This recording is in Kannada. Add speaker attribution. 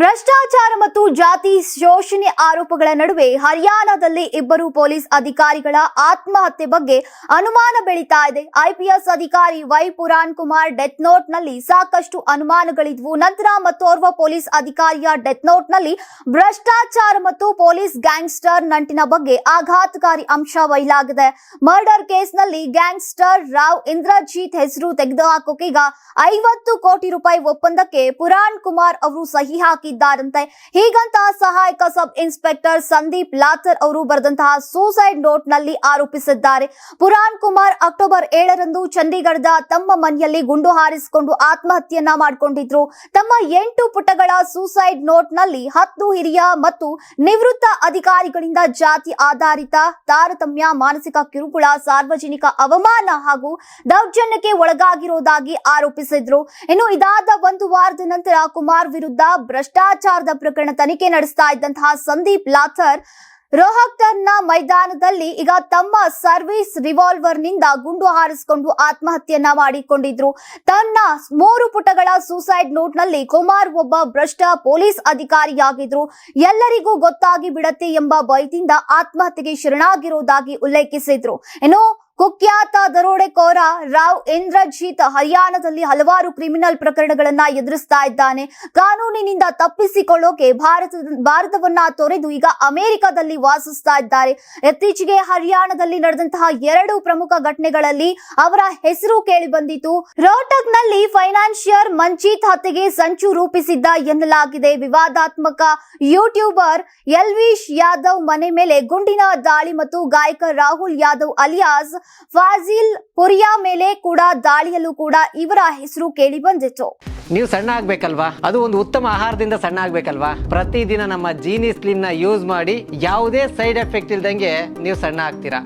Speaker 1: ಭ್ರಷ್ಟಾಚಾರ ಮತ್ತು ಜಾತಿ ಶೋಷಣೆ ಆರೋಪಗಳ ನಡುವೆ ಹರಿಯಾಣದಲ್ಲಿ ಇಬ್ಬರು ಪೊಲೀಸ್ ಅಧಿಕಾರಿಗಳ ಆತ್ಮಹತ್ಯೆ ಬಗ್ಗೆ ಅನುಮಾನ ಬೆಳೀತಾ ಇದೆ. ಐಪಿಎಸ್ ಅಧಿಕಾರಿ Y Puran Kumar death note ಸಾಕಷ್ಟು ಅನುಮಾನಗಳಿದ್ವು. ನಂತರ ಮತ್ತೋರ್ವ ಪೊಲೀಸ್ ಅಧಿಕಾರಿಯ ಡೆತ್ ನೋಟ್ ಭ್ರಷ್ಟಾಚಾರ ಮತ್ತು ಪೊಲೀಸ್ ಗ್ಯಾಂಗ್ಸ್ಟರ್ ನಂಟಿನ ಬಗ್ಗೆ ಆಘಾತಕಾರಿ ಅಂಶ ಬಯಲಾಗಿದೆ ಮರ್ಡರ್ ಕೇಸ್ನಲ್ಲಿ ಗ್ಯಾಂಗ್ಸ್ಟರ್ ರಾವ್ ಇಂದ್ರಜಿತ್ ಹೆಸರು ತೆಗೆದುಹಾಕೋಕೀಗ ಐವತ್ತು ಕೋಟಿ ರೂಪಾಯಿ ಒಪ್ಪಂದಕ್ಕೆ ಪುರಾಣ್ ಕುಮಾರ್ ಅವರು ಸಹಿ ಹಾಕಿದ್ದಾರಂತೆ. ಹೀಗಂತ ಸಹಾಯಕ ಸಬ್ ಇನ್ಸ್ಪೆಕ್ಟರ್ ಸಂದೀಪ್ ಲಾಥರ್ ಅವರು ಬರೆದಂತಹ ಸೂಸೈಡ್ ನೋಟ್ನಲ್ಲಿ ಆರೋಪಿಸಿದ್ದಾರೆ. ಪುರಾಣ್ ಕುಮಾರ್ ಅಕ್ಟೋಬರ್ ಏಳರಂದು ಚಂಡೀಗಢದ ತಮ್ಮ ಮನೆಯಲ್ಲಿ ಗುಂಡು ಹಾರಿಸಿಕೊಂಡು ಆತ್ಮಹತ್ಯೆಯನ್ನ ಮಾಡಿಕೊಂಡಿದ್ರು. ತಮ್ಮ ಎಂಟು ಪುಟಗಳ ಸೂಸೈಡ್ ನೋಟ್ನಲ್ಲಿ ಹತ್ತು ಹಿರಿಯ ಮತ್ತು ನಿವೃತ್ತ ಅಧಿಕಾರಿಗಳಿಂದ ಜಾತಿ ಆಧಾರಿತ ತಾರತಮ್ಯ, ಮಾನಸಿಕ ಕಿರುಕುಳ, ಸಾರ್ವಜನಿಕ ಅವಮಾನ ಹಾಗೂ ದೌರ್ಜನ್ಯಕ್ಕೆ ಒಳಗಾಗಿರುವುದಾಗಿ ಆರೋಪಿಸಿದ್ರು. ಇನ್ನು ಇದಾದ ಒಂದು ವಾರದ ನಂತರ ಕುಮಾರ್ ವಿರುದ್ಧ ಭ್ರಷ್ಟಾಚಾರದ ಪ್ರಕರಣ ತನಿಖೆ ನಡೆಸ್ತಾ ಇದ್ದಂತಹ ಸಂದೀಪ್ ಲಾಥರ್ ರೋಹಕ್ಟರ್ನ ಮೈದಾನದಲ್ಲಿ ಈಗ ತಮ್ಮ ಸರ್ವಿಸ್ ರಿವಾಲ್ವರ್ನಿಂದ ಗುಂಡು ಹಾರಿಸಿಕೊಂಡು ಆತ್ಮಹತ್ಯೆಯನ್ನ ಮಾಡಿಕೊಂಡಿದ್ರು. ತನ್ನ ಮೂರು ಪುಟಗಳ ಸೂಸೈಡ್ ನೋಟ್ನಲ್ಲಿ ಕುಮಾರ್ ಒಬ್ಬ ಭ್ರಷ್ಟ ಪೊಲೀಸ್ ಅಧಿಕಾರಿಯಾಗಿದ್ರು. ಎಲ್ಲರಿಗೂ ಗೊತ್ತಾಗಿ ಬಿಡತ್ತೆ ಎಂಬ ಭಯದಿಂದ ಆತ್ಮಹತ್ಯೆಗೆ ಶರಣಾಗಿರುವುದಾಗಿ ಉಲ್ಲೇಖಿಸಿದ್ರು. ಇನ್ನು ಕುಖ್ಯಾತ ದರೋಡೆಕೋರ ರಾವ್ ಇಂದ್ರಜಿತ್ ಹರಿಯಾಣದಲ್ಲಿ ಹಲವಾರು ಕ್ರಿಮಿನಲ್ ಪ್ರಕರಣಗಳನ್ನ ಎದುರಿಸ್ತಾ ಇದ್ದಾನೆ. ಕಾನೂನಿನಿಂದ ತಪ್ಪಿಸಿಕೊಳ್ಳೋಕೆ ಭಾರತ ಭಾರತವನ್ನ ತೊರೆದು ಈಗ ಅಮೆರಿಕದಲ್ಲಿ ವಾಸಿಸ್ತಾ ಇದ್ದಾರೆ. ಇತ್ತೀಚೆಗೆ ಹರಿಯಾಣದಲ್ಲಿ ನಡೆದಂತಹ ಎರಡು ಪ್ರಮುಖ ಘಟನೆಗಳಲ್ಲಿ ಅವರ ಹೆಸರು ಕೇಳಿ ಬಂದಿತು ಫೈನಾನ್ಷಿಯರ್ ಮಂಚೀತ್ ಹತ್ಯೆಗೆ ಸಂಚು ರೂಪಿಸಿದ್ದ ಎನ್ನಲಾಗಿದೆ. ವಿವಾದಾತ್ಮಕ ಯೂಟ್ಯೂಬರ್ ಎಲ್ವಿಶ್ ಯಾದವ್ ಮನೆ ಮೇಲೆ ಗುಂಡಿನ ದಾಳಿ ಮತ್ತು ಗಾಯಕ ರಾಹುಲ್ ಯಾದವ್ ಅಲಿಯಾಸ್ ಫಾಜಿಲ್ ಪುರಿಯಾ ಮೇಲೆ ಕೂಡ ದಾಳಿಯಲ್ಲೂ ಕೂಡ ಇವರ ಹೆಸರು ಕೇಳಿ ಬಂದಿತ್ತು.
Speaker 2: ನೀವು ಸಣ್ಣ ಆಗ್ಬೇಕಲ್ವಾ? ಅದು ಒಂದು ಉತ್ತಮ ಆಹಾರದಿಂದ ಸಣ್ಣ ಆಗ್ಬೇಕಲ್ವಾ? ಪ್ರತಿದಿನ ನಮ್ಮ ಜೀನಿ ಸ್ಲಿಮ್ನ ಯೂಸ್ ಮಾಡಿ ಯಾವುದೇ ಸೈಡ್ ಎಫೆಕ್ಟ್ ಇಲ್ದಂಗೆ ನೀವು ಸಣ್ಣ ಆಗ್ತೀರಾ?